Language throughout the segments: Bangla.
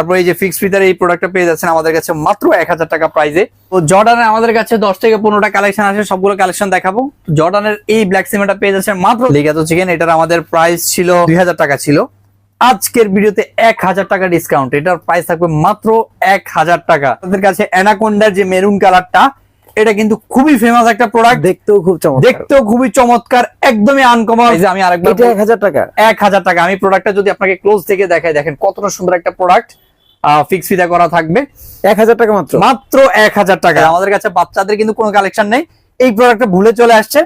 তারপর এই যে ফিক্স ফিতার এই প্রোডাক্টটা পেয়ে যাচ্ছেন আমাদের কাছে মাত্র এক হাজার টাকা প্রাইজে তো জর্ডানের আমাদের কাছে দশ থেকে পনেরোটা কালেকশন আছে সবগুলো কালেকশন দেখাবো। জর্ডানের এই ব্ল্যাক সিমেন্টটা পেয়ে যাচ্ছেন মাত্র লিগাতো চিকেন এটার আমাদের প্রাইস ছিল দুই হাজার টাকা ছিল। আজকের ভিডিওতে এক হাজার টাকা ডিসকাউন্ট এটার প্রাইস থাকবে মাত্র এক হাজার টাকা। আমাদের কাছে অ্যানাকোন্ডার যে মেরুন কালারটা এটা কিন্তু খুবই ফেমাস একটা প্রোডাক্ট দেখতেও খুব চমৎকার। দেখতেও খুবই চমৎকার একদমই আনকমন এই যে আমি আরেকবার এটা এক হাজার টাকা। এক হাজার টাকা। আমি প্রোডাক্টটা যদি আপনাকে ক্লোজ থেকে দেখাই দেখেন কতটা সুন্দর একটা প্রোডাক্ট ফিক্স ফিদা করা থাকবে। এক হাজার টাকা মাত্র? মাত্র এক হাজার টাকা। আমাদের কাছে বাচ্চাদের কিন্তু কোনো কালেকশন নেই। এই প্রোডাক্টটা ভুলে চলে আসছে।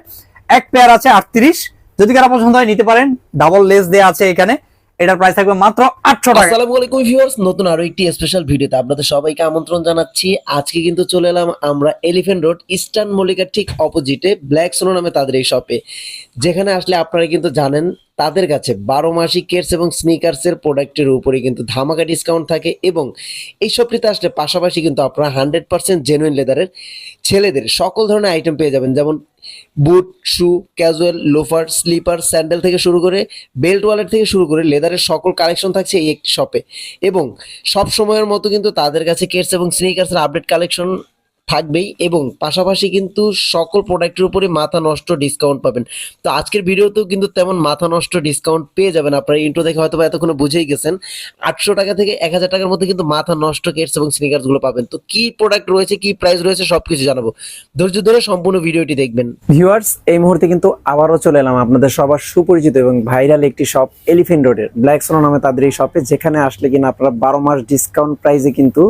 এক পেয়ার আছে আটত্রিশ। যদি কারও পছন্দ হয় নিতে পারেন। ডাবল লেস দেয়া আছে এখানে। এটার প্রাইস থাকবে মাত্র আটশো টাকা। আসসালামু আলাইকুম ভিউয়ার্স নতুন আরও একটি স্পেশাল ভিডিওতে আপনাদের সবাইকে আমন্ত্রণ জানাচ্ছি। আজকে কিন্তু চলে এলাম আমরা এলিফ্যান্ট রোড ইস্টার্ন মল্লিকার ঠিক অপোজিটে ব্ল্যাক সোনো নামে তাদের এই শপে যেখানে আসলে আপনারা কিন্তু জানেন, তাদের কাছে বারো মাসি কেটস এবং স্নিকার্সের প্রোডাক্টের উপরে কিন্তু ধামাকা ডিসকাউন্ট থাকে এবং এই শপটিতে আসলে পাশাপাশি কিন্তু আপনারা হান্ড্রেড পার্সেন্ট জেনুইন লেদারের ছেলেদের সকল ধরনের আইটেম পেয়ে যাবেন। যেমন boot, shoe, casual, loafer, slipper, sandal থেকে শুরু করে বেল্ট ওয়ালেট থেকে শুরু করে লেদারের সকল কালেকশন থাকছে এই একটি শপে। এবং সব সময়ের মতো কিন্তু তাদের কাছে কেটস এবং স্নিকার্সের আপডেট কালেকশন থাকবেই এবং পাশাপাশি কিন্তু সকল প্রোডাক্টের উপরে মাথা নষ্ট ডিসকাউন্ট পাবেন। তো আজকের ভিডিওতেও কিন্তু তেমন মাথা নষ্ট ডিসকাউন্ট পেয়ে যাবেন আপনারা। ইন্ট্রো দেখে হয়তো এতক্ষণ বুঝেই গেছেন। আটশো টাকা থেকে এক হাজার টাকার মধ্যে কিন্তু মাথা নষ্ট কেটস এবং স্নিকার্সগুলো পাবেন। তো কি প্রোডাক্ট রয়েছে, কি প্রাইস রয়েছে সবকিছু জানাব। ধৈর্য ধরে সম্পূর্ণ ভিডিওটি দেখবেন। ভিউয়ার্স এই মুহূর্তে কিন্তু আবারও চলে এলাম আপনাদের সবার সুপরিচিত এবং ভাইরাল একটি শপ এলিফেন্ট রোডের ব্ল্যাক সোনো নামে তাদের এই শপে যেখানে আসলে কিনা আপনারা বারো মাস ডিসকাউন্ট প্রাইসে কিন্তু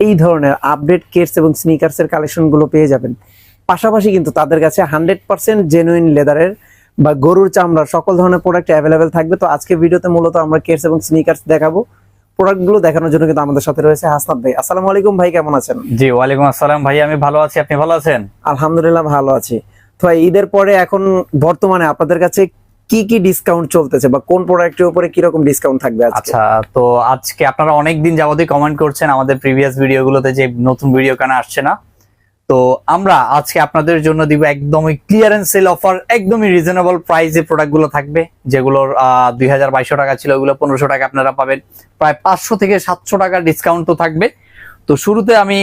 এই ধরনের আপডেট কেটস এবং স্নিকার্সের কালেকশনগুলো পেয়ে যাবেন। পাশাপাশি কিন্তু তাদের কাছে হান্ড্রেড পার্সেন্ট জেনুইন লেদারের বা গরুর চামড়ার সকল ধরনের প্রোডাক্ট অ্যাভেলেবেল থাকবে। তো আজকে ভিডিওতে মূলত আমরা কেটস এবং স্নিকার্স দেখাবো। প্রোডাক্টগুলো দেখানোর জন্য কিন্তু আমাদের সাথে রয়েছে হাসনাত ভাই। আসসালামু আলাইকুম ভাই কেমন আছেন? জি ওয়ালাইকুম আসসালাম ভাই আমি ভালো আছি। আপনি ভালো আছেন? আলহামদুলিল্লাহ ভালো আছি। তো ভাই, ঈদের পরে এখন বর্তমানে আপনাদের কাছে কি কি ডিসকাউন্ট চলতেছে বা কোন প্রোডাক্টের উপরে কি রকম ডিসকাউন্ট থাকবে আচ্ছা তো আজকে আপনারা অনেক দিন যাবতই কমেন্ট করছেন আমাদের প্রিভিয়াস ভিডিওগুলোতে যে নতুন ভিডিও কেন আসছে না। তো আমরা আজকে আপনাদের জন্য দিব একদমই ক্লিয়ারেন্স সেল অফার একদমই রিজনেবল প্রাইসে প্রোডাক্টগুলো থাকবে, যেগুলোর দুই টাকা ছিল ওগুলো পনেরোশো টাকা আপনারা পাবেন। প্রায় পাঁচশো থেকে সাতশো টাকার ডিসকাউন্ট তো থাকবে। তো শুরুতে আমি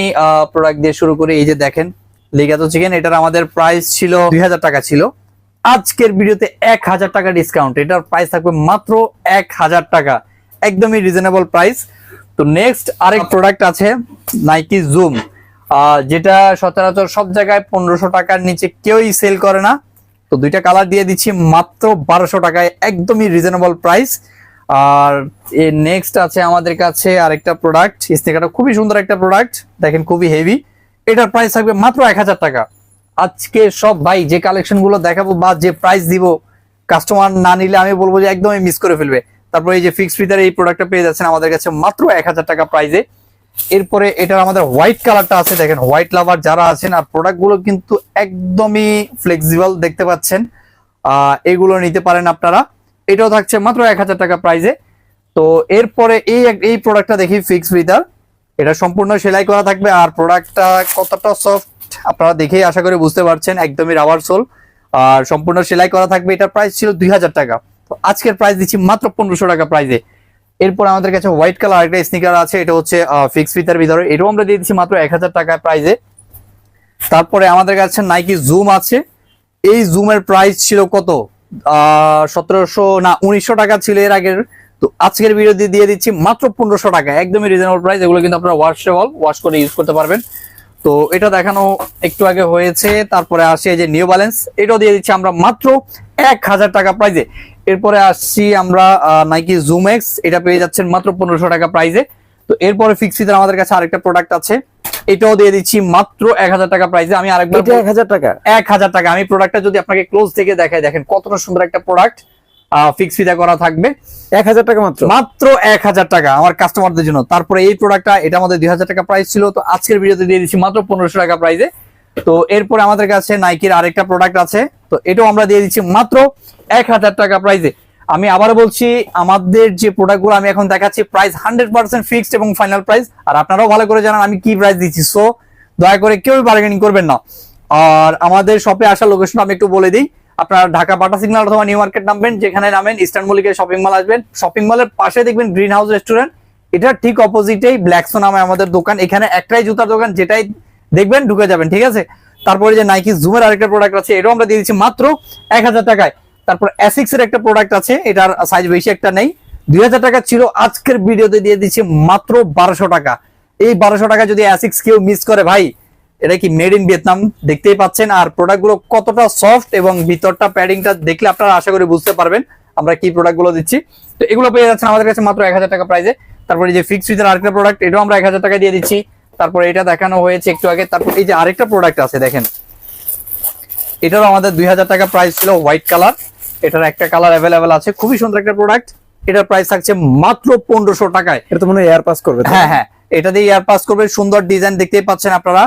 প্রোডাক্ট দিয়ে শুরু করি। এই যে দেখেন লিগাতো চিকেন এটার আমাদের প্রাইস ছিল দুই হাজার টাকা ছিল। আজকের ভিডিওতে এক হাজার টাকা ডিসকাউন্ট এটার প্রাইস থাকবে মাত্র এক হাজার টাকা। একদমই রিজনেবল প্রাইস তো নেক্সট আরেক প্রোডাক্ট আছে নাইকি জুম যেটা সচরাচর সব জায়গায় পনেরোশো টাকার নিচে কেউই সেল করে না। তো দুইটা কালার দিয়ে দিচ্ছি, মাত্র বারোশো টাকায়। একদমই রিজনেবল প্রাইস আর এ নেক্সট আছে আমাদের কাছে আরেকটা প্রোডাক্ট স্টিকারটা খুবই সুন্দর একটা প্রোডাক্ট দেখেন খুবই হেভি এটার প্রাইস থাকবে মাত্র এক হাজার টাকা। আজকে সব ভাই যে কালেকশনগুলো দেখাবো বা যে প্রাইস দিব কাস্টমার না নিলে আমি বলব যে একদমই মিস করে ফেলবে। তারপরে এই যে ফিক্স ফিতার এই প্রোডাক্টটা পেয়ে যাচ্ছেন আমাদের কাছে মাত্র এক হাজার টাকা প্রাইজে এরপরে এটার আমাদের হোয়াইট কালারটা আছে, দেখেন হোয়াইট লাভার যারা আছেন আর প্রোডাক্টগুলো কিন্তু একদমই ফ্লেক্সিবল দেখতে পাচ্ছেন। এগুলো নিতে পারেন আপনারা। এটাও থাকছে মাত্র এক হাজার টাকা প্রাইজে তো এরপরে এই এই প্রোডাক্টটা দেখি ফিক্স ফিতার এটা সম্পূর্ণ সেলাই করা থাকবে আর প্রোডাক্টটা কতটা সফট আপনারা দেখেই আশা করি বুঝতে পারছেন, একদমই রাবার সোল আর সম্পূর্ণ সেলাই করা থাকবে, এটার প্রাইস ছিল দুই হাজার টাকা। তো আজকের প্রাইস দিচ্ছি মাত্র পনেরোশো টাকা প্রাইসে এরপর আমাদের কাছে হোয়াইট কালার একটা স্নিকার আছে, এটা হচ্ছে ফিক্স ফিতার ভিতরে। এটাও আমরা দিয়ে দিচ্ছি মাত্র এক হাজার টাকা প্রাইসে তারপরে আমাদের কাছে নাইকি জুম আছে। এই জুমের প্রাইস ছিল কত? সতেরোশো না, উনিশশো টাকা ছিল এর আগের। তো আজকের ভিডিও দিয়ে দিচ্ছি মাত্র পনেরোশো টাকা। একদমই রিজনেবল প্রাইস এগুলো কিন্তু আপনারা ওয়াশেবল ওয়াশ করে ইউজ করতে পারবেন। তো এটা দেখানো একটু আগে হয়েছে তারপরে এই যে নিউ ব্যালেন্স এটাও দিয়ে দিচ্ছি আমরা মাত্র এক হাজার টাকা প্রাইজে এরপরে আসছি আমরা নাইকি জুম জুমেক্স এটা পেয়ে যাচ্ছেন মাত্র পনেরোশো টাকা প্রাইজে তো এরপরে ফিক্সিতে আমাদের কাছে আরেকটা প্রোডাক্ট আছে এটাও দিয়ে দিচ্ছি মাত্র এক হাজার টাকা প্রাইজে আমি আরেকবার এক হাজার টাকা। এক হাজার টাকা। আমি প্রোডাক্টটা যদি আপনাকে ক্লোজ থেকে দেখাই দেখেন কতটা সুন্দর একটা প্রোডাক্ট ফিক্স ফিদা করা থাকবে। এক হাজার টাকা মাত্র? মাত্র এক হাজার টাকা আমার কাস্টমারদের জন্য। তারপরে এই প্রোডাক্টটা এটা আমাদের দুই হাজার টাকা প্রাইস ছিল তো আজকের ভিডিওতে দিয়ে দিচ্ছি মাত্র পনেরোশো টাকা প্রাইসে তো এরপরে আমাদের কাছে নাইকির আরেকটা প্রোডাক্ট আছে তো এটাও আমরা দিয়ে দিচ্ছি মাত্র এক হাজার টাকা প্রাইসে আমি আবার বলছি আমাদের যে প্রোডাক্টগুলো আমি এখন দেখাচ্ছি প্রাইস হান্ড্রেড পার্সেন্ট ফিক্সড এবং ফাইনাল প্রাইস আর আপনারাও ভালো করে জানান আমি কি প্রাইস দিচ্ছি। সো দয়া করে কেউ বার্গেনিং করবেন না। আর আমাদের শপে আসার লোকেশন আমি একটু বলে দিই। আপনারা ঢাকা বাটা সিগন্যাল অথবা নিউ মার্কেট নামবেন, যেখানে নামেন ইস্টার্ন মল্লিকের শপিং মল আসবেন। শপিং মলের পাশে দেখবেন গ্রিন হাউস রেস্টুরেন্ট এটা ঠিক অপোজিটেই ব্ল্যাকসো নামে আমাদের দোকান। এখানে একটাই জুতার দোকান, যেটাই দেখবেন ঢুকে যাবেন, ঠিক আছে? তারপরে যে নাইকি জুমের আরেকটা প্রোডাক্ট আছে, এটাও আমরা দিয়ে দিচ্ছি মাত্র এক হাজার টাকায়। তারপর অ্যাসিক্স এর একটা প্রোডাক্ট আছে, এটার সাইজ বেশি একটা নেই। দুই হাজার টাকা ছিল, আজকের ভিডিওতে দিয়ে দিচ্ছি মাত্র বারোশো টাকা। এই বারোশো টাকা যদি অ্যাসিক্স কেউ মিস করে, ভাই এটা কি মেড ইন ভিয়েতনাম দেখতেই পাচ্ছেন। আর প্রোডাক্টগুলো কতটা সফট এবং ভিতরটা প্যাডিংটা দেখলে আপনারা আশা করি বুঝতে পারবেন আমরা কি প্রোডাক্টগুলো দিচ্ছি। তো এগুলো পেয়ে যাচ্ছেন আমাদের কাছে মাত্র এক হাজার টাকা প্রাইসে তারপরে যে ফিক্স উইথের আরেকটা প্রোডাক্ট এটাও আমরা এক হাজার টাকা দিয়ে দিচ্ছি। তারপরে এটা দেখানো হয়েছে একটু আগে। তারপর এই যে আরেকটা প্রোডাক্ট আছে দেখেন। এটারও আমাদের দুই হাজার টাকা প্রাইস ছিল হোয়াইট কালার এটার একটা কালার অ্যাভেলেবেল আছে। খুবই সুন্দর একটা প্রোডাক্ট এটার প্রাইস থাকছে মাত্র পনেরোশো টাকায়। এটা তো মনে হয় এয়ার পাস করবে হ্যাঁ হ্যাঁ। এটা দিয়ে এয়ার পাস করবে। সুন্দর ডিজাইন দেখতেই পাচ্ছেন আপনারা।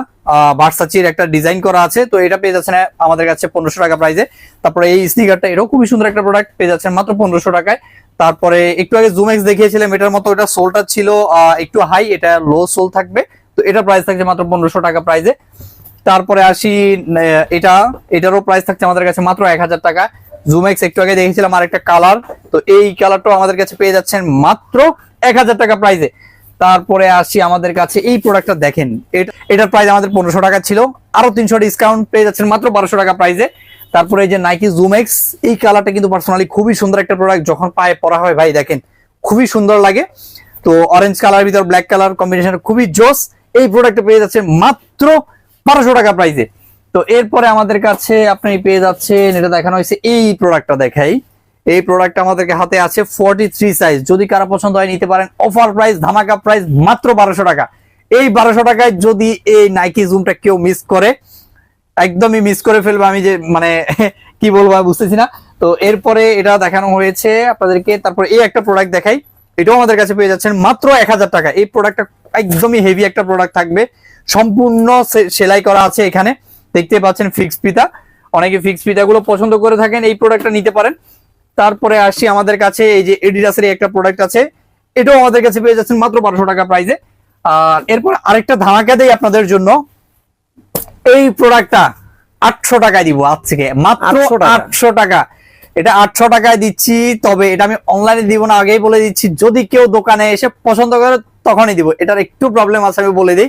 ভার্সাচির একটা ডিজাইন করা আছে, তো এটা পেয়ে যাচ্ছেন আমাদের কাছে পনেরোশো টাকা প্রাইসে তারপরে এই স্নিকারটা এটাও খুবই সুন্দর একটা প্রোডাক্ট পেয়ে যাচ্ছেন মাত্র পনেরোশো টাকায়। তারপরে একটু আগে জুমেক্স দেখিয়েছিলাম, এটার মতো এটা সোলটা ছিল একটু হাই এটা লো সোল থাকবে। তো এটার প্রাইস থাকছে মাত্র পনেরোশো টাকা প্রাইসে তারপরে আসি এটা, এটারও প্রাইস থাকছে আমাদের কাছে মাত্র এক হাজার টাকা। জুমেক্স একটু আগে দেখেছিলাম আরেকটা কালার তো এই কালারটাও আমাদের কাছে পেয়ে যাচ্ছেন মাত্র এক হাজার টাকা প্রাইসে তারপরে আসি আমাদের কাছে এই প্রোডাক্টটা দেখেন। এটা- এটার প্রাইস আমাদের পনেরোশো টাকা ছিল। আরও তিনশো ডিসকাউন্ট পেয়ে যাচ্ছেন মাত্র বারোশো টাকা প্রাইসে তারপরে এই যে নাইকি জুমেক্স এই কালারটা কিন্তু পার্সোনালি খুবই সুন্দর একটা প্রোডাক্ট যখন পায়ে পরা হয়, ভাই দেখেন, খুবই সুন্দর লাগে। তো অরেঞ্জ কালার ভিতর ব্ল্যাক কালার কম্বিনেশন খুবই জোস। এই প্রোডাক্টটা পেয়ে যাচ্ছে মাত্র বারোশো টাকা প্রাইসে তো এরপরে আমাদের কাছে আপনি পেয়ে যাচ্ছেন, এটা দেখানো হয়েছে এই প্রোডাক্টটা দেখাই। এই প্রোডাক্টটা আমাদেরকে হাতে আছে ফর্টি থ্রি সাইজ যদি কারও পছন্দ হয়, নিতে পারেন। অফার প্রাইস ধামাকা প্রাইস মাত্র বারোশো টাকা। এই বারোশো টাকায় যদি এই নাইকি জুমটা কেউ মিস করে, একদমই মিস করে ফেলবে। আমি যে মানে কি বলব বুঝতেছি না। তো এরপরে এটা দেখানো হয়েছে আপনাদেরকে। তারপর এই একটা প্রোডাক্ট দেখাই। এটাও আমাদের কাছে পেয়ে যাচ্ছেন মাত্র এক হাজার টাকা। এই প্রোডাক্টটা একদমই হেভি একটা প্রোডাক্ট থাকবে। সম্পূর্ণ সেলাই করা আছে এখানে। দেখতে পাচ্ছেন ফিক্স পিতা। অনেকে ফিক্স পিতাগুলো পছন্দ করে থাকেন। এই প্রোডাক্টটা নিতে পারেন। তারপরে আসি আমাদের কাছে এই যে এডিডাসের একটা প্রোডাক্ট আছে। এটাও আমাদের কাছে পেয়ে যাচ্ছেন মাত্র বারোশো টাকা প্রাইসে আর এরপর আরেকটা ধামাকা দেই আপনাদের জন্য। এই প্রোডাক্টটা আটশো টাকায় দিব আজ থেকে। মাত্র 800 টাকা? আটশো টাকা। এটা আটশো টাকায় দিচ্ছি তবে এটা আমি অনলাইনে দিব না আগেই বলে দিচ্ছি। যদি কেউ দোকানে এসে পছন্দ করে তখনই দিব। এটার একটু প্রবলেম আছে আমি বলে দিই।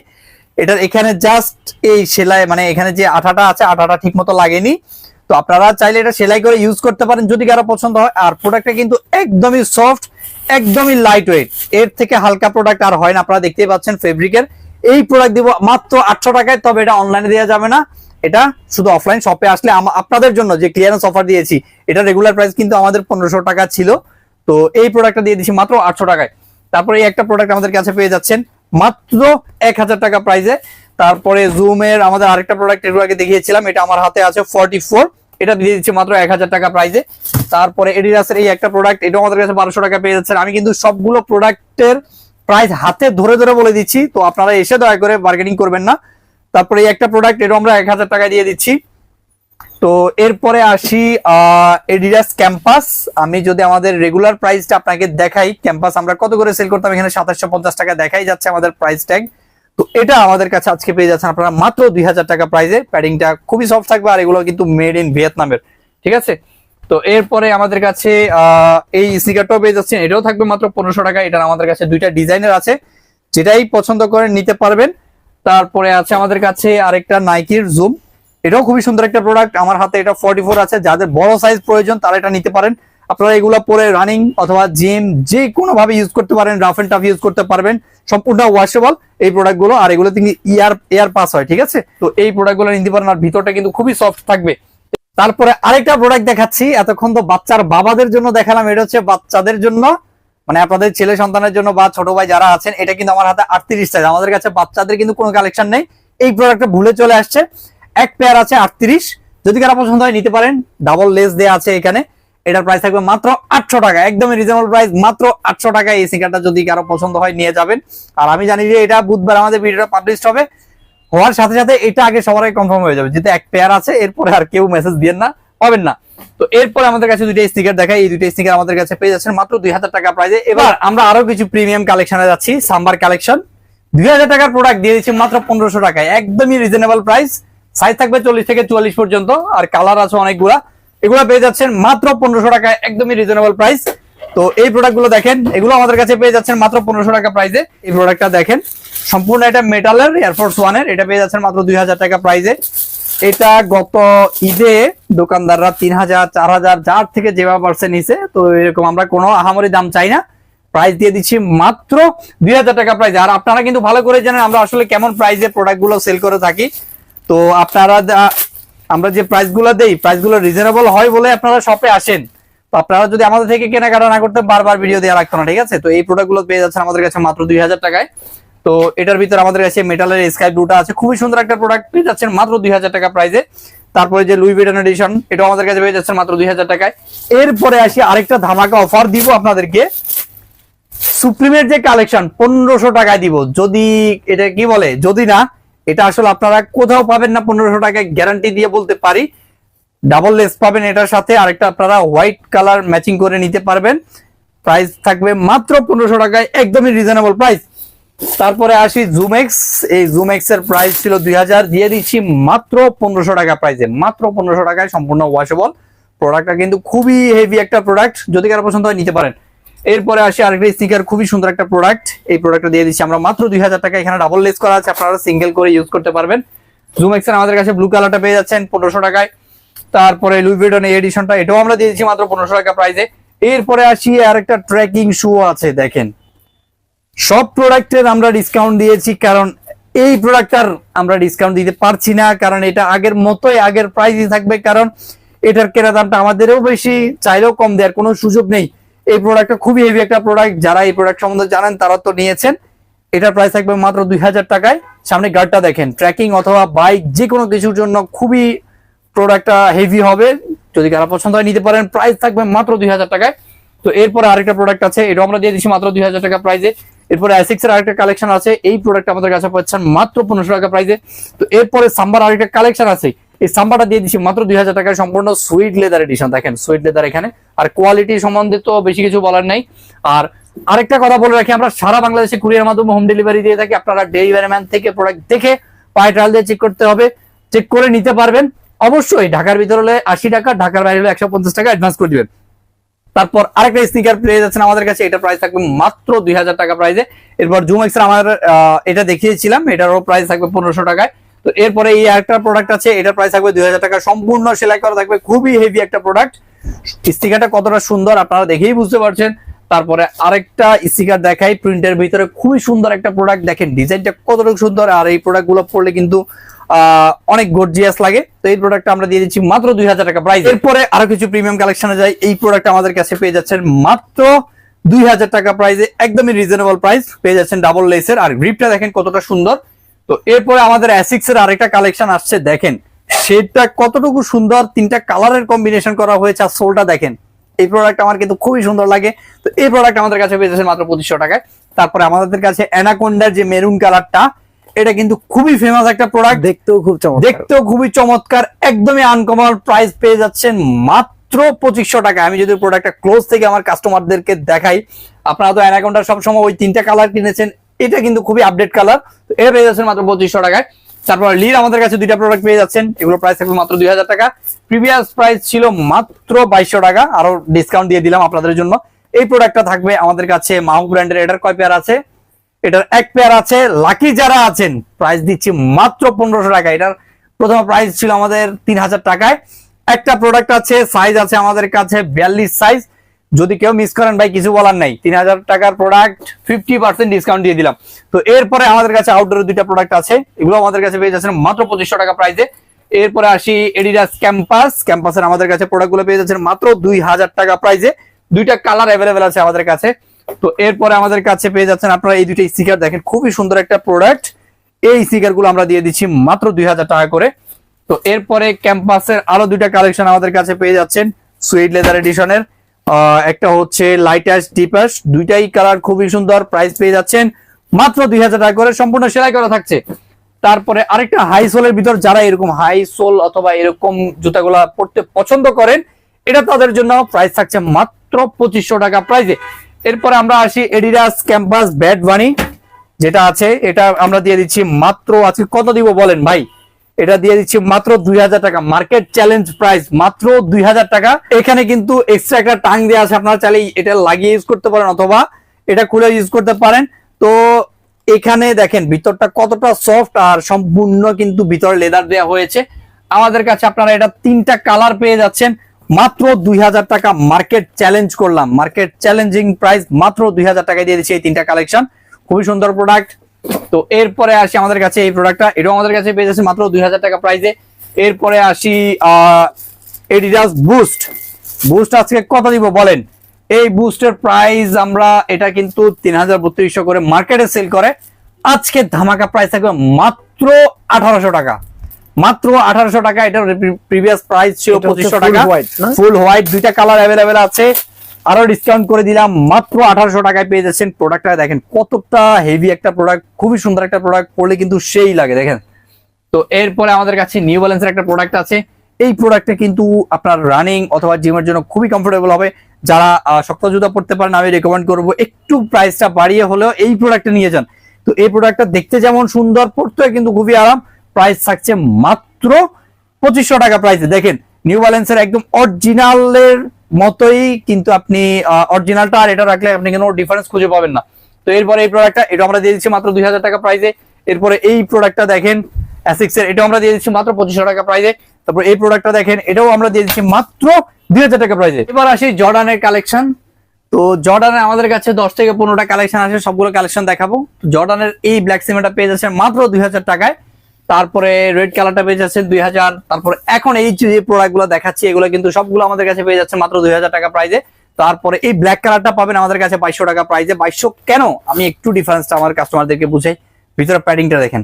এটার এখানে জাস্ট এই সেলাই মানে এখানে যে আঠাটা আছে আঠাটা ঠিক মতো লাগেনি। তো আপনারা চাইলে এটা সেলাই করে ইউজ করতে পারেন যদি কারও পছন্দ হয়। আর প্রোডাক্টটা কিন্তু একদমই সফট একদমই লাইট ওয়েট এর থেকে হালকা প্রোডাক্ট আর হয় না। আপনারা দেখতেই পাচ্ছেন ফেব্রিকের এই প্রোডাক্ট দিব মাত্র আটশো টাকায়, তবে এটা অনলাইনে দেওয়া যাবে না। এটা শুধু অফলাইন শপে আসলে আপনাদের জন্য যে ক্লিয়ারেন্স অফার দিয়েছি, এটা রেগুলার প্রাইস কিন্তু আমাদের পনেরোশো টাকা ছিল। তো এই প্রোডাক্টটা দিয়ে দিচ্ছি মাত্র আটশো টাকায়। তারপরে এই একটা প্রোডাক্ট আমাদের কাছে পেয়ে যাচ্ছেন মাত্র এক হাজার টাকা প্রাইসে তারপরে জুমের আমাদের আরেকটা প্রোডাক্ট একটু আগে দেখিয়েছিলাম, এটা আমার হাতে আছে ফর্টি ফোর এটা দিয়ে দিচ্ছি মাত্র এক হাজার টাকা প্রাইসে তারপরে এডিডাসের এই একটা প্রোডাক্ট এটা আমাদের কাছে বারোশো টাকা পেয়ে যাচ্ছেন। আমি কিন্তু সবগুলো প্রোডাক্টের প্রাইস হাতে ধরে ধরে বলে দিচ্ছি, তো আপনারা এসে দয়া করে বার্গেনিং করবেন না। তারপরে এই একটা প্রোডাক্ট এটা আমরা এক হাজার টাকা দিয়ে দিচ্ছি। তো এরপরে আসি এডিডাস ক্যাম্পাস আমি যদি আমাদের রেগুলার প্রাইসটা আপনাকে দেখাই ক্যাম্পাস আমরা কত করে সেল করতাম? এখানে সাতাশশো পঞ্চাশ টাকা দেখাই যাচ্ছে আমাদের প্রাইস ট্যাগ তো এটা আমাদের কাছে আজকে পেয়ে যাচ্ছেন আপনারা মাত্র দুই হাজার টাকা প্রাইসে প্যাডিংটা খুবই সফট থাকবে আর এগুলো কিন্তু মেড ইন ভিয়েতনামের, ঠিক আছে? তো এরপরে আমাদের কাছে এই স্নিকারটাও পেয়ে যাচ্ছেন। এটাও থাকবে মাত্র পনেরোশো টাকা। এটা আমাদের কাছে দুইটা ডিজাইনের আছে। যেটাই পছন্দ করে নিতে পারবেন। তারপরে আছে আমাদের কাছে আরেকটা নাইকির জুম এটাও খুবই সুন্দর একটা প্রোডাক্ট আমার হাতে এটা ফর্টি ফোর আছে। যাদের বড় সাইজ প্রয়োজন তারা এটা নিতে পারেন। আপনারা এগুলো পরে রানিং অথবা জিম যে কোনো ভাবে ইউজ করতে পারেন রাফ এন্ড টাফ ইউজ করতে পারবেন, সম্পূর্ণ ওয়াশেবল এই প্রোডাক্টগুলো। আর এগুলো কিন্তু ইয়ার এয়ার পাস হয়, ঠিক আছে? তো এই প্রোডাক্টগুলো নিতে পারেন, আর ভিতরটা কিন্তু খুবই সফট থাকবে। তারপরে আরেকটা প্রোডাক্ট দেখাচ্ছি, এতক্ষণ তো বাচ্চার বাবাদের জন্য দেখালাম, এটা হচ্ছে বাচ্চাদের জন্য। মানে আপনাদের ছেলে সন্তানের জন্য বা ছোট ভাই যারা আছেন, এটা কিন্তু আমার হাতে আটত্রিশ সাইজ আমাদের কাছে বাচ্চাদের কিন্তু কোনো কালেকশন নেই। এই প্রোডাক্টটা ভুলে চলে আসছে। এক পেয়ার আছে আটত্রিশ। যদি কারও পছন্দ হয়, নিতে পারেন। ডাবল লেস দেওয়া আছে এখানে। এটার প্রাইস থাকবে মাত্র আটশো টাকা একদমই রিজনেবল প্রাইস মাত্র আটশো টাকা। এই সিঙ্গারটা যদি কারও পছন্দ হয় নিয়ে যাবেন। আর আমি জানি যে এটা বুধবার আমাদের ভিডিওটা পাবলিশ হবে। হওয়ার সাথে সাথে এটা আগে সবার আগে কনফার্ম হয়ে যাবে। যেহেতু এক পেয়ার আছে এরপরে আর কেউ মেসেজ দিয়েন না পাবেন না। তো এরপরে আমাদের কাছে দুইটা স্টিকার দেখাই। এই দুইটা স্টিকার আমাদের কাছে পেয়ে যাচ্ছেন মাত্র দুই হাজার টাকা প্রাইজে এবার আমরা আরও কিছু প্রিমিয়াম কালেকশনে যাচ্ছি। সাম্বার কালেকশন দুই হাজার টাকার প্রোডাক্ট দিয়ে দিচ্ছি মাত্র পনেরোশো টাকায়। একদমই রিজনেবল প্রাইস সাইজ থাকবে চল্লিশ থেকে চুয়াল্লিশ পর্যন্ত। আর কালার আছে অনেকগুলা। এগুলা পেয়ে যাচ্ছেন মাত্র পনেরোশো টাকা একদমই রিজনেবল প্রাইস তো এই প্রোডাক্টগুলো দেখেন, এগুলো আমাদের কাছে পেয়ে যাচ্ছেন মাত্র পনেরোশো টাকা প্রাইসে এই প্রোডাক্টটা দেখেন, সম্পূর্ণ এটা মেটালের এয়ারফোর্স ওয়ানের এটা পেয়ে যাচ্ছেন মাত্র দুই হাজার টাকা প্রাইসে এটা গত ঈদে দোকানদাররা তিন হাজার, চার হাজার, যার থেকে যেভাবে পারছে নিছে, তো এরকম আমরা কোনো আহামরি দাম চাই না। প্রাইস দিয়ে দিচ্ছি মাত্র দুই হাজার টাকা প্রাইস আর আপনারা কিন্তু ভালো করে জানেন আমরা আসলে কেমন প্রাইসে প্রোডাক্টগুলো সেল করে থাকি। তো আপনারা আমরা যে প্রাইসগুলো দেই প্রাইসগুলো রিজনেবল হয় বলে আপনারা শপে আসেন। তো আপনারা যদি আমাদের থেকে কেনাকাটা না করতে বারবার ভিডিও দেওয়া রাখতো না, ঠিক আছে? তো এই প্রোডাক্টগুলো পেয়ে যাচ্ছেন আমাদের কাছে মাত্র দুই হাজার টাকায়। তো এটার ভিতরে আমাদের কাছে মেটালের স্কাই ব্লুটা আছে। খুবই সুন্দর একটা প্রোডাক্ট পেয়ে যাচ্ছেন মাত্র দুই হাজার টাকা প্রাইসে তারপরে যে লুই ভিটন এডিশন এটাও আমাদের কাছে পেয়ে যাচ্ছেন মাত্র দুই হাজার টাকায়। এরপরে আসি আরেকটা ধামাকা অফার দিব আপনাদেরকে। সুপ্রিমের যে কালেকশন পনেরোশো টাকায় দিব। যদি, এটা কি বলে? যদি না এটা আসলে আপনারা কোথাও পাবেন না, পনেরোশো টাকায় গ্যারান্টি দিয়ে বলতে পারি। ডাবল লেস পাবেন এটার সাথে, আরেকটা আপনারা হোয়াইট কালার ম্যাচিং করে নিতে পারবেন। প্রাইস থাকবে মাত্র পনেরোশো টাকায়, একদমই রিজনেবল প্রাইস তারপরে আসি জুমেক্স এই জুমেক্স এর প্রাইস ছিল দুই হাজার, দিয়ে দিচ্ছি মাত্র পনেরোশো টাকা প্রাইসে মাত্র পনেরোশো টাকায় সম্পূর্ণ ওয়াশেবল প্রোডাক্টটা কিন্তু খুবই হেভি একটা প্রোডাক্ট যদি কারও পছন্দ হয় নিতে পারেন। এরপরে আসি আরেকটা স্নিকার খুবই সুন্দর একটা প্রোডাক্ট এই প্রোডাক্টটা দিয়ে দিচ্ছি আমরা মাত্র দুই হাজার টাকা। এখানে ডাবল লেস করা আছে, আপনারা সিঙ্গেল করে ইউজ করতে পারবেন। জুম এর আমাদের কাছে ব্লু কালারটা পেয়ে যাচ্ছেন, পনেরোশো টাকায়। তারপরে লুইভিটন এই এডিশনটা এটাও আমরা দিয়ে দিচ্ছি মাত্র পনেরোশো টাকা প্রাইসে এরপরে আসি, আরেকটা ট্রেকিং শু আছে, দেখেন। সব প্রোডাক্টের আমরা ডিসকাউন্ট দিয়েছি, কারণ এই প্রোডাক্টটার আমরা ডিসকাউন্ট দিতে পারছি না, কারণ এটা আগের মতোই আগের প্রাইসই থাকবে, কারণ এটার কেনা দামটা আমাদেরও বেশি, চাইলেও কম দেওয়ার কোনো সুযোগ নেই। এই প্রোডাক্টটা খুবই হেভি একটা প্রোডাক্ট যারা এই প্রোডাক্ট সম্বন্ধে জানেন, তারা তো নিয়েছেন। এটার প্রাইস থাকবে মাত্র দুই হাজার টাকায়। সামনে গার্ডটা দেখেন ট্রেকিং অথবা বাইক যে কোনো কিছুর জন্য খুবই প্রোডাক্টটা হেভি হবে। যদি কারা পছন্দ হয়, নিতে পারেন। প্রাইস থাকবে মাত্র দুই হাজার টাকায়। তো এরপরে আরেকটা প্রোডাক্ট আছে এটা আমরা দিয়ে দিচ্ছি মাত্র দুই হাজার টাকা প্রাইজে এরপরে অ্যাসিক্স এর আরেকটা কালেকশন আছে, এই প্রোডাক্ট আমাদের কাছে পাচ্ছেন মাত্র পনেরোশো টাকা প্রাইজে তো এরপরে সাম্বার আরেকটা কালেকশন আছে এই সাম্বারটা দিয়ে দিচ্ছি মাত্র দুই হাজার টাকায় সম্পূর্ণ সুইট লেদার এডিশন দেখেন সুইট লেদার এখানে। আর কোয়ালিটি সম্বন্ধে তো বেশি কিছু বলার নাই। আর আরেকটা কথা বলে রাখি আমরা সারা বাংলাদেশে কুরিয়ার মাধ্যমে হোম ডেলিভারি দিয়ে থাকি। আপনারা ডেলিভারি ম্যান থেকে প্রোডাক্ট দেখে পায়ে ট্রায়াল দিয়ে চেক করতে হবে। চেক করে নিতে পারবেন। অবশ্যই ঢাকার ভিতরে হলে আশি টাকা ঢাকার বাইরে হলে একশো পঞ্চাশ টাকা অ্যাডভান্স করে দিবেন। তারপর আরেকটা স্নিকার পেয়ে যাচ্ছেন আমাদের কাছে। এটা প্রাইস থাকবে মাত্র দুই হাজার টাকা প্রাইসে এরপর জুম এক্সের আহ, এটা দেখিয়েছিলাম। এটারও প্রাইস থাকবে পনেরোশো টাকায়। তো এরপরে এই আরেকটা প্রোডাক্ট আছে, এটার প্রাইস থাকবে দুই হাজার টাকা। সম্পূর্ণ সেলাই করা থাকবে, খুবই হেভি একটা প্রোডাক্ট স্টিকারটা কতটা সুন্দর আপনারা দেখেই বুঝতে পারছেন। তারপরে আরেকটা স্টিকার দেখাই প্রিন্টের ভিতরে খুবই সুন্দর একটা প্রোডাক্ট দেখেন ডিজাইনটা কতটুকু সুন্দর, আর এই প্রোডাক্টগুলো পড়লে কিন্তু অনেক গর্জিয়াস লাগে। তো এই প্রোডাক্টটা আমরা দিয়ে দিচ্ছি মাত্র দুই হাজার টাকা প্রাইস এরপরে আরও কিছু প্রিমিয়াম কালেকশনে যাই। এই প্রোডাক্ট আমাদের কাছে পেয়ে যাচ্ছেন মাত্র দুই হাজার টাকা প্রাইসে একদমই রিজনেবল প্রাইস পেয়ে যাচ্ছেন ডাবল লেসের আর গ্রিপটা দেখেন কতটা সুন্দর। তো এরপরে আমাদের অ্যাসিক্স এর আরেকটা কালেকশন আসছে দেখেন। সেটা কতটুকু সুন্দর তিনটা কালারের কম্বিনেশন করা হয়েছে আর সোলটা দেখেন। এই প্রোডাক্ট আমার কিন্তু খুবই সুন্দর লাগে। তো এই প্রোডাক্ট আমাদের কাছে পেয়ে যাচ্ছে মাত্র পঁচিশশো টাকায়। তারপরে আমাদের কাছে অ্যানাকোন্ডার যে মেরুন কালারটা এটা কিন্তু খুবই ফেমাস একটা প্রোডাক্ট দেখতেও খুব চমৎকার। দেখতেও খুবই চমৎকার একদমই আনকমন প্রাইস পেয়ে যাচ্ছেন মাত্র পঁচিশশো টাকা আমি যদি প্রোডাক্টটা ক্লোজ থেকে আমার কাস্টমারদেরকে দেখাই আপনারা তো অ্যানাকোন্ডার সবসময় ওই তিনটা কালার কিনেছেন এটা কিন্তু খুবই আপডেট কালার এটা পেয়ে যাচ্ছেন মাত্র পঁচিশশো টাকায়। তারপর লির আমাদের কাছে দুইটা প্রোডাক্ট পেয়ে যাচ্ছেন। এগুলো প্রাইস থাকবে মাত্র দুই হাজার টাকা। প্রিভিয়াস প্রাইস ছিল মাত্র বাইশশো টাকা। আরও ডিসকাউন্ট দিয়ে দিলাম আপনাদের জন্য। এই প্রোডাক্টটা থাকবে আমাদের কাছে মাহু ব্র্যান্ডের এটার কয় পেয়ার আছে? এটার এক পেয়ার আছে। লাকি যারা আছেন প্রাইস দিচ্ছি মাত্র পনেরোশো টাকা। এটার প্রথম প্রাইস ছিল আমাদের তিন হাজার টাকায়। একটা প্রোডাক্ট আছে সাইজ আছে আমাদের কাছে বিয়াল্লিশ সাইজ যদি কেউ মিস করেন ভাই, কিছু বলার নাই। তিন হাজার টাকার প্রোডাক্ট ফিফটি পার্সেন্ট ডিসকাউন্ট দিয়ে দিলাম। তো এরপরে আমাদের কাছে আউটডোর দুইটা প্রোডাক্ট আছে। এগুলো আমাদের কাছে পেয়ে যাচ্ছেন মাত্র পঁচিশশো টাকা প্রাইসে এরপরে আসি এডিডাস ক্যাম্পাস ক্যাম্পাসের আমাদের কাছে প্রোডাক্টগুলো পেয়ে যাচ্ছেন মাত্র দুই হাজার টাকা প্রাইসে দুইটা কালার অ্যাভেলেবেল আছে আমাদের কাছে। তো এরপরে আমাদের কাছে পেয়ে যাচ্ছেন আপনারা এই দুইটা স্টিকার দেখেন, খুবই সুন্দর একটা প্রোডাক্ট এই স্টিকারগুলো আমরা দিয়ে দিচ্ছি মাত্র দুই হাজার টাকা করে। তো এরপরে ক্যাম্পাসের আরও দুইটা কালেকশন আমাদের কাছে পেয়ে যাচ্ছেন। সুইট লেদার এডিশনের একটা হচ্ছে লাইট অ্যাশ ডিপ অ্যাশ দুইটাই কালার খুবই সুন্দর প্রাইস পেয়ে যাচ্ছেন মাত্র দুই হাজার টাকা করে, সম্পূর্ণ সেলাই করা থাকছে। তারপরে আরেকটা হাই সোলের ভিতর যারা এরকম হাই সোল অথবা এরকম জুতাগুলা পড়তে পছন্দ করেন, এটা তাদের জন্য প্রাইস থাকছে মাত্র পঁচিশশো টাকা প্রাইসে এরপরে আমরা আসি এডিডাস ক্যাম্পাস ব্যাট বানি যেটা আছে, এটা আমরা দিয়ে দিচ্ছি মাত্র, আজকে কত দিব বলেন ভাই? এটা দিয়ে দিচ্ছি মাত্র দুই হাজার টাকা। মার্কেট চ্যালেঞ্জ প্রাইস মাত্র দুই হাজার টাকা। এখানে কিন্তু এক্সট্রা একটা টাং দেওয়া আছে, আপনারা চাইলে এটা লাগিয়ে ইউজ করতে পারেন অথবা এটা খুলে ইউজ করতে পারেন। তো এখানে দেখেন, ভিতরটা কতটা সফট আর সম্পূর্ণ কিন্তু ভিতরে লেদার দেওয়া হয়েছে। আমাদের কাছে আপনারা এটা তিনটা কালার পেয়ে যাচ্ছেন। মাত্র দুই হাজার টাকা মার্কেট চ্যালেঞ্জ করলাম। মার্কেট চ্যালেঞ্জিং প্রাইস মাত্র দুই টাকায় দিয়ে দিচ্ছি এই তিনটা কালেকশন খুবই সুন্দর প্রোডাক্ট তো এরপরে আসি আমাদের কাছে এই প্রোডাক্টটা এটাও আমাদের কাছে পেয়ে যাচ্ছে মাত্র দুই হাজার টাকা প্রাইসে এরপরে আসি এডিডাস বুস্ট বুস্ট আজকে কত দিব বলেন? এই বুস্টের প্রাইস আমরা এটা কিন্তু তিন হাজার বত্রিশশো করে মার্কেটে সেল করে। আজকে ধামাকা প্রাইস থাকবে মাত্র আঠারোশো টাকা। মাত্র আঠারোশো টাকা এটার প্রিভিয়াস প্রাইস ছিল পঁচিশশো টাকা। ফুল হোয়াইট দুইটা কালার অ্যাভেলেবেল আছে। আরও ডিসকাউন্ট করে দিলাম। মাত্র আঠারোশো টাকায় পেয়ে যাচ্ছেন প্রোডাক্টটা দেখেন কতটা হেভি একটা প্রোডাক্ট খুবই সুন্দর একটা প্রোডাক্ট পড়লে কিন্তু সেই লাগে, দেখেন। তো এরপরে আমাদের কাছে নিউ ব্যালেন্সের একটা প্রোডাক্ট আছে। এই প্রোডাক্টটা কিন্তু আপনার রানিং অথবা জিমের জন্য খুবই কমফোর্টেবল হবে। যারা শক্ত জুতা পড়তে পারেন, আমি রেকমেন্ড করব, একটু প্রাইসটা বাড়িয়ে হলেও এই প্রোডাক্টটা নিয়ে যান। তো এই প্রোডাক্টটা দেখতে যেমন সুন্দর পড়তে কিন্তু খুবই আরাম। প্রাইস থাকছে মাত্র পঁচিশশো টাকা প্রাইসে দেখেন নিউ ব্যালেন্সের একদম অরিজিনালের মতোই কিন্তু আপনি অরিজিনালটা আর এটা রাখলে আপনি কোনো ডিফারেন্স খুঁজে পাবেন না। তো এরপরে এই প্রোডাক্টটা এটা আমরা দিয়ে দিচ্ছি মাত্র দুই হাজার টাকা প্রাইসে এরপরে এই প্রোডাক্টটা দেখেন অ্যাসিক্স এর, এটাও আমরা দিয়ে দিচ্ছি মাত্র পঁচিশশো টাকা প্রাইসে তারপর এই প্রোডাক্টটা দেখেন, এটাও আমরা দিয়ে দিচ্ছি মাত্র দুই হাজার টাকা প্রাইসে এবার আসি জর্ডানের কালেকশন তো জর্ডানের আমাদের কাছে দশ থেকে পনেরোটা কালেকশন আছে, সবগুলো কালেকশন দেখাবো। জর্ডানের এই ব্ল্যাক সিমেন্টটা পেয়ে যাচ্ছে মাত্র দুই হাজার টাকায়। তারপরে রেড কালারটা পেয়ে যাচ্ছেন দুই হাজার। তারপরে এখন এই যে প্রোডাক্টগুলো দেখাচ্ছি, এগুলো কিন্তু সবগুলো আমাদের কাছে পেয়ে যাচ্ছে মাত্র দুই হাজার টাকা প্রাইজে তারপরে এই ব্ল্যাক কালারটা পাবেন আমাদের কাছে বাইশশো টাকা প্রাইজে বাইশশো কেন? আমি একটু ডিফারেন্সটা আমার কাস্টমারদেরকে বুঝাই। ভিতরে প্যাডিংটা দেখেন।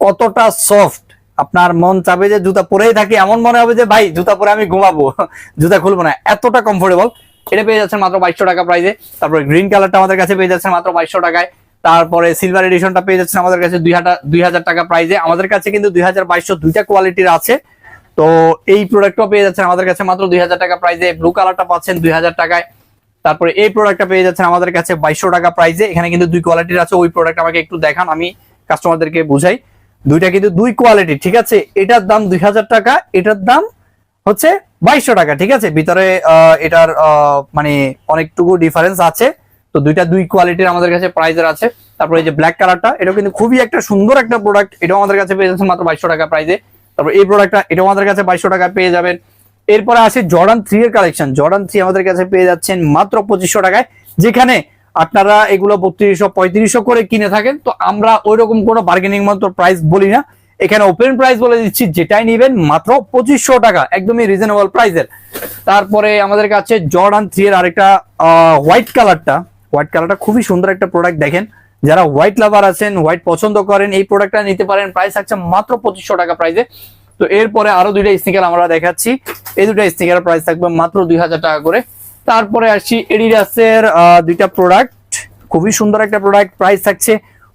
কতটা সফট আপনার মন চাবে যে জুতা পরেই থাকি, এমন মনে হবে যে, ভাই, জুতা পরে আমি ঘুমাবো। জুতা খুলবো না। এতটা কমফোর্টেবল এটা পেয়ে যাচ্ছেন মাত্র বাইশশো টাকা প্রাইজে তারপরে গ্রিন কালারটা আমাদের কাছে পেয়ে যাচ্ছেন মাত্র বাইশশো টাকায়। তারপরে সিলভার এডিশনটা পেয়ে যাচ্ছেন আমাদের কাছে দুই হাজার টাকা প্রাইজে আমাদের কাছে কিন্তু দুই হাজার বাইশশো দুইটা কোয়ালিটির আছে। তো এই প্রোডাক্টটাও পেয়ে যাচ্ছেন আমাদের কাছে মাত্র দুই হাজার টাকা প্রাইজে ব্লু কালারটা পাচ্ছেন দুই হাজার টাকায়। তারপরে এই প্রোডাক্টটা পেয়ে যাচ্ছেন আমাদের কাছে বাইশশো টাকা প্রাইজে এখানে কিন্তু দুই কোয়ালিটির আছে। ওই প্রোডাক্ট আমাকে একটু দেখান, আমি কাস্টমারদেরকে বুঝাই। দুইটা কিন্তু দুই কোয়ালিটি ঠিক আছে? এটার দাম দুই হাজার টাকা, এটার দাম হচ্ছে বাইশশো টাকা, ঠিক আছে? ভিতরে এটার মানে অনেকটুকু ডিফারেন্স আছে। তো দুইটা দুই কোয়ালিটির আমাদের কাছে প্রাইজের আছে। তারপরে এই যে ব্ল্যাক কালারটা এটাও কিন্তু খুবই একটা সুন্দর একটা প্রোডাক্ট এটাও আমাদের কাছে পেয়ে যাচ্ছে মাত্র বাইশশো টাকা প্রাইজে তারপর এই প্রোডাক্টটা এটাও আমাদের কাছে বাইশশো টাকা পেয়ে যাবেন। এরপরে আসে জর্ডান থ্রি এর কালেকশন জর্ডান থ্রি আমাদের কাছে পেয়ে যাচ্ছেন মাত্র পঁচিশশো টাকায়। যেখানে আপনারা এগুলো বত্রিশশো, পঁয়ত্রিশশো করে কিনে থাকেন, তো আমরা ওই রকম কোনো বার্গেনিং মতো প্রাইস বলি না। এখানে ওপেন প্রাইস বলে দিচ্ছি, যেটাই নিবেন মাত্র পঁচিশশো টাকা, একদমই রিজনেবল প্রাইসের তারপরে আমাদের কাছে জর্ডান থ্রি এর আরেকটা হোয়াইট কালারটা হোয়াইট কালারটা খুবই সুন্দর একটা প্রোডাক্ট দেখেন। যারা হোয়াইট লাভার আছেন হোয়াইট পছন্দ করেন, এই প্রোডাক্টটা নিতে পারেন। প্রাইস থাকছে মাত্র পঁচিশশো টাকা প্রাইসে তো এরপরে আরও দুইটা স্নিকার আমরা দেখাচ্ছি। এই দুইটা স্নিকার প্রাইস থাকবে মাত্র দুই হাজার টাকা করে। তারপরে আসছি এডিডাসের দুইটা প্রোডাক্ট খুবই সুন্দর একটা প্রোডাক্ট প্রাইস থাকছে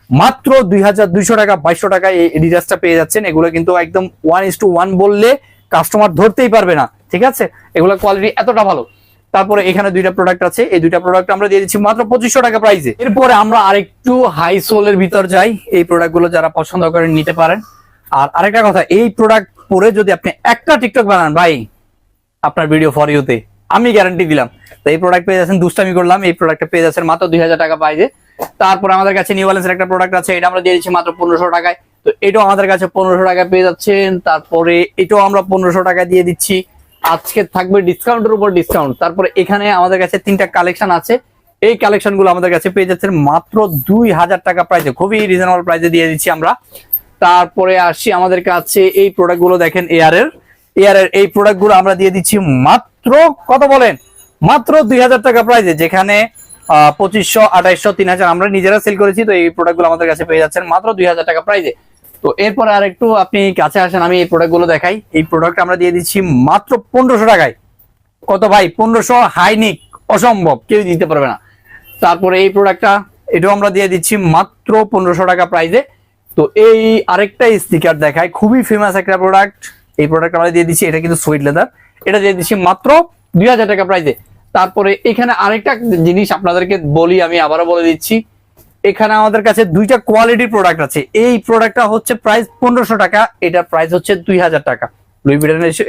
মাত্র দুই হাজার দুইশো টাকা, বাইশশো টাকা এই এডিডাসটা পেয়ে যাচ্ছেন। এগুলো কিন্তু একদম ওয়ান ইস টু ওয়ান বললে কাস্টমার ধরতেই পারবে না। ঠিক আছে? এগুলো কোয়ালিটি এতটা ভালো। তারপরে এখানে দুইটা প্রোডাক্ট আছে। এই দুইটা প্রোডাক্ট আমরা দিয়ে দিচ্ছি মাত্র পঁচিশশো টাকা প্রাইসে এরপরে আমরা আরেকটু হাই সোলের ভিতর যাই। এই প্রোডাক্টগুলো যারা পছন্দ করেন, নিতে পারেন। আর আরেকটা কথা, এই প্রোডাক্ট পরে যদি আপনি একটা টিকটক বানান, ভাই, আপনার ভিডিও ফর ইউতে আমি গ্যারান্টি দিলাম। তো এই প্রোডাক্ট পেয়ে যাচ্ছেন, দুষ্টামি করলাম। এই প্রোডাক্টটা পেয়ে যাচ্ছেন মাত্র দুই হাজার টাকা পাইছে তারপর আমাদের কাছে নিউ ব্যালেন্সের একটা প্রোডাক্ট আছে, এটা আমরা দিয়ে দিচ্ছি মাত্র পনেরোশো টাকায়। তো এটাও আমাদের কাছে পনেরোশো টাকায় পেয়ে যাচ্ছেন। তারপরে এটাও আমরা পনেরোশো টাকা দিয়ে দিচ্ছি। আজকে থাকবে ডিসকাউন্টের উপর ডিসকাউন্ট। তারপরে এখানে আমাদের কাছে তিনটা কালেকশন আছে। এই কালেকশনগুলো আমাদের কাছে পেয়ে যাচ্ছেন মাত্র দুই হাজার টাকা প্রাইসে খুবই রিজনেবল প্রাইসে দিয়ে দিচ্ছি আমরা। তারপরে আসছি আমাদের কাছে এই প্রোডাক্টগুলো দেখেন এয়ার এর। এয়ার এর এই প্রোডাক্টগুলো আমরা দিয়ে দিচ্ছি মাত্র, কত বলেন? মাত্র দুই হাজার টাকা প্রাইসে যেখানে পঁচিশশো, আঠাইশশো, তিন হাজার আমরা নিজেরা সেল করেছি, তো এই প্রোডাক্টগুলো আমাদের কাছে পেয়ে যাচ্ছেন মাত্র দুই হাজার টাকা প্রাইসে তো এরপরে আর একটু আপনি কাছে আসেন, আমি এই প্রোডাক্টগুলো দেখাই। এই প্রোডাক্ট আমরা দিয়ে দিচ্ছি মাত্র পনেরোশো টাকায়। কত ভাই? পনেরোশো হাইনিক, অসম্ভব, কেউ দিতে পারবে না। তারপরে এই প্রোডাক্টটা এটাও আমরা দিয়ে দিচ্ছি মাত্র পনেরোশো টাকা প্রাইজে তো এই আরেকটা স্টিকার দেখায় খুবই ফেমাস একটা প্রোডাক্ট এই প্রোডাক্ট আমরা দিয়ে দিচ্ছি, এটা কিন্তু সুইট লেদার এটা দিয়ে দিচ্ছি মাত্র দুই হাজার টাকা প্রাইজে তারপরে এখানে আরেকটা জিনিস আপনাদেরকে বলি, আমি আবারও বলে দিচ্ছি। এখানে আমাদের কাছে দুইটা কোয়ালিটির প্রোডাক্ট আছে। এই প্রোডাক্টটা হচ্ছে প্রাইস পনেরোশো টাকা এটার প্রাইস হচ্ছে দুই হাজার টাকা।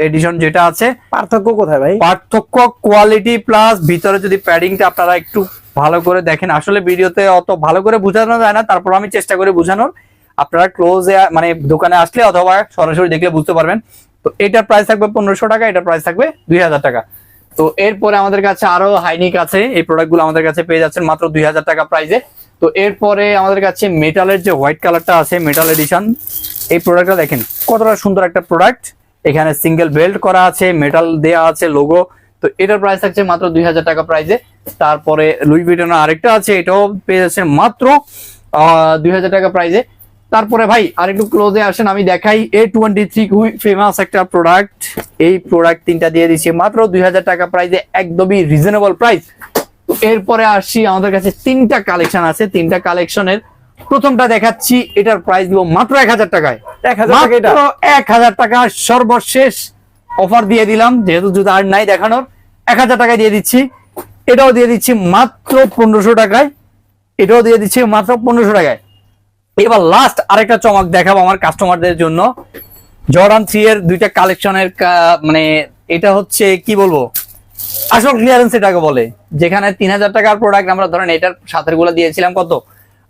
এডিশন যেটা আছে পার্থক্য কোথায় ভাই? পার্থক্য কোয়ালিটি প্লাস ভিতরে যদি প্যাডিংটা আপনারা একটু ভালো করে দেখেন। আসলে ভিডিওতে অত ভালো করে বোঝানো যায় না তারপর আমি চেষ্টা করি বোঝানোর। আপনারা ক্লোজে মানে দোকানে আসলে অথবা সরাসরি দেখলে বুঝতে পারবেন। তো এটার প্রাইস থাকবে পনেরোশো টাকা এটার প্রাইস থাকবে দুই হাজার টাকা। তো এরপরে আমাদের কাছে আরও হাইনিক আছে, এই প্রোডাক্টগুলো আমাদের কাছে পেয়ে যাচ্ছেন মাত্র দুই হাজার টাকা প্রাইসে তো এরপরে আমাদের কাছে মেটালের যে হোয়াইট কালারটা আছে মেটাল এডিশন এই প্রোডাক্টটা দেখেন কতটা সুন্দর একটা প্রোডাক্ট এখানে সিঙ্গেল বেল্ট করা আছে মেটাল দেয়া আছে লোগো তো এটার প্রাইস থাকছে মাত্র দুই হাজার টাকা প্রাইসে তারপরে লুই ভিটনের আরেকটা আছে, এটাও পেয়ে যাচ্ছে মাত্র দুই হাজার টাকা প্রাইসে তারপরে ভাই আরেকটু ক্লোজে আসেন আমি দেখাই। এ টোয়েন্টি থ্রি খুবই ফেমাস একটা প্রোডাক্ট এই প্রোডাক্ট তিনটা দিয়ে দিচ্ছি মাত্র দুই হাজার টাকা প্রাইসে একদমই রিজনেবল প্রাইস তো এরপরে আসছি আমাদের কাছে তিনটা কালেকশন আছে। তিনটা কালেকশনের প্রথমটা দেখাচ্ছি। এটার প্রাইস দিব মাত্র এক হাজার টাকায়। এক হাজার টাকা সর্বশেষ অফার দিয়ে দিলাম। যেহেতু যদি আর নাই দেখানোর এক হাজার টাকায় দিয়ে দিচ্ছি। এটাও দিয়ে দিচ্ছি মাত্র পনেরোশো টাকায়। এটাও দিয়ে দিচ্ছি মাত্র পনেরোশো টাকায়। এবার লাস্ট আরেকটা চমক দেখাবো আমার কাস্টমারদের জন্য। জর্ডান থ্রি এর দুইটা কালেকশনের মানে এটা হচ্ছে, কি বলব? আসল ক্লিয়ারেন্স এটাকে বলে, যেখানে তিন হাজার টাকার প্রোডাক্ট আমরা ধরেন এটার সাথেরগুলো দিয়েছিলাম কত?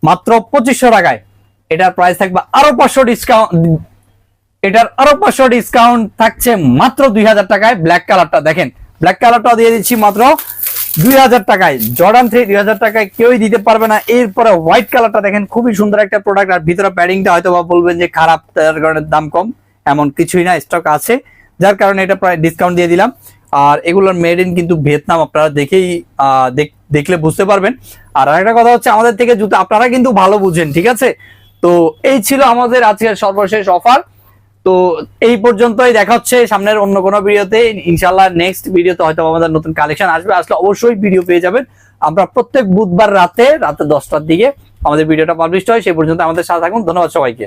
মাত্র পঁচিশশো টাকায়। এটার প্রাইস থাকবে আরও পাঁচশো ডিসকাউন্ট এটার আরও পাঁচশো ডিসকাউন্ট থাকছে মাত্র দুই হাজার টাকায়। ব্ল্যাক কালারটা দেখেন ব্ল্যাক কালারটা দিয়ে দিচ্ছি মাত্র দুই হাজার টাকায় জর্ডান থ্রি দুই হাজার টাকায় কেউই দিতে পারবে না। এরপরে হোয়াইট কালারটা দেখেন, খুবই সুন্দর একটা প্রোডাক্ট আর ভিতরে প্যাডিংটা হয়তো বা বলবেন যে খারাপ, তার কারণে দাম কম, এমন কিছুই না স্টক আছে। যার কারণে এটা প্রায় ডিসকাউন্ট দিয়ে দিলাম। আর এগুলোর মেড ইন কিন্তু ভিয়েতনাম, আপনারা দেখেই দেখলে বুঝতে পারবেন। আর আরেকটা কথা হচ্ছে, আমাদের থেকে জুতো আপনারা কিন্তু ভালো বুঝেন, ঠিক আছে? তো এই ছিল আমাদের আজকের সর্বশেষ অফার তো এই পর্যন্তই, দেখা হচ্ছে সামনের অন্য কোনো ভিডিওতে। ইনশাল্লাহ নেক্সট ভিডিওতে হয়তো আমাদের নতুন কালেকশন আসবে। আসলে অবশ্যই ভিডিও পেয়ে যাবেন। আমরা প্রত্যেক বুধবার রাতে রাতে দশটার দিকে আমাদের ভিডিওটা পাবলিশ হয়। সেই পর্যন্ত আমাদের সাথে থাকুন। ধন্যবাদ সবাইকে।